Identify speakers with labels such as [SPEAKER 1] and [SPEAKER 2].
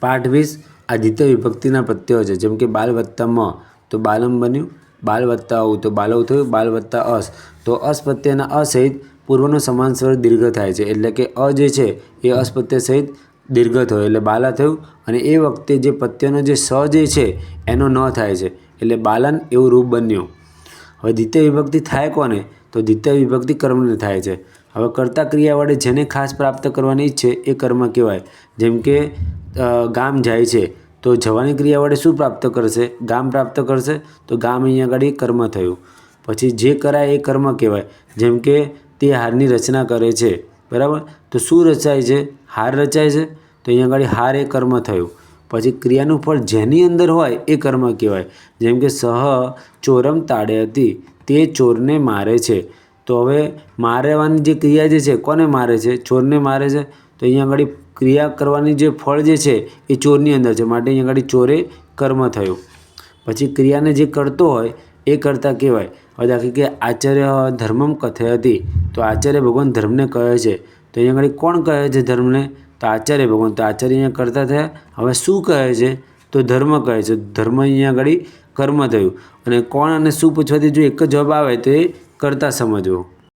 [SPEAKER 1] પાઠ વીસ આ દ્વિતીય વિભક્તિના પ્રત્યયો છે. જેમ કે બાલ વત્તા મ, તો બાલમ બન્યું બાલ વત્તા ઔ તો બાલવ થયું બાલ વત્તા અસ. તો અસ પ્રત્યયના અ સહિત પૂર્વનો સમાન સ્વર દીર્ઘ થાય છે. એટલે કે અ જે છે, એ અસ સહિત દીર્ઘ થયો. એટલે બાલા થયું અને એ વખતે જે પ્રત્યયનો જે સ જે છે, એનો ન થાય છે. એટલે બાલન એવું રૂપ બન્યું. હવે દ્વિતીય વિભક્તિ થાય કોને? તો દ્વિતીય વિભક્તિ કર્મને થાય છે. હવે કર્તા ક્રિયા વડે જેને ખાસ પ્રાપ્ત કરવાની ઈચ્છે એ કર્મ કહેવાય. જેમ કે ગામ જાય છે, તો જવાની ક્રિયા વડે શું પ્રાપ્ત કરશે? ગામ પ્રાપ્ત કરશે, તો ગામ અહીંયા આગળ કર્મ થયું. પછી જે કરાય એ કર્મ કહેવાય. જેમ કે તે હારની રચના કરે છે, બરાબર? તો શું રચાય છે? હાર રચાય છે, તો અહીંયા આગળ હાર એ કર્મ થયું. પછી ક્રિયાનું ફળ જેની અંદર હોય એ કર્મ કહેવાય. જેમ કે સહ ચોરમ તાડે હતી, તે ચોરને મારે છે. તો હવે મારવાની જે ક્રિયા જે છે, કોને મારે છે? ચોરને મારે છે. તો અહીંયા આગળ ક્રિયા કરવાની જે ફળ જે છે એ ચોરની અંદર છે. માટે અહીંયા આગળ ચોરે કર્મ થયું. પછી ક્રિયાને જે કરતો હોય એ કરતા કહેવાય. હવે દાખલા કે આચાર્ય ધર્મમ કથે હતી તો આચાર્ય ભગવાન ધર્મને કહે છે. તો અહીંયા આગળ કોણ કહે છે ધર્મને? તો આચાર્ય ભગવાન. તો આચાર્ય અહીંયા કરતા થયા. હવે શું કહે છે? તો ધર્મ કહે છે. ધર્મ અહીંયા આગળ કર્મ થયું. અને કોણ અને શું પૂછવાથી જો એક જ જવાબ આવે તો એ કરતા સમજવો.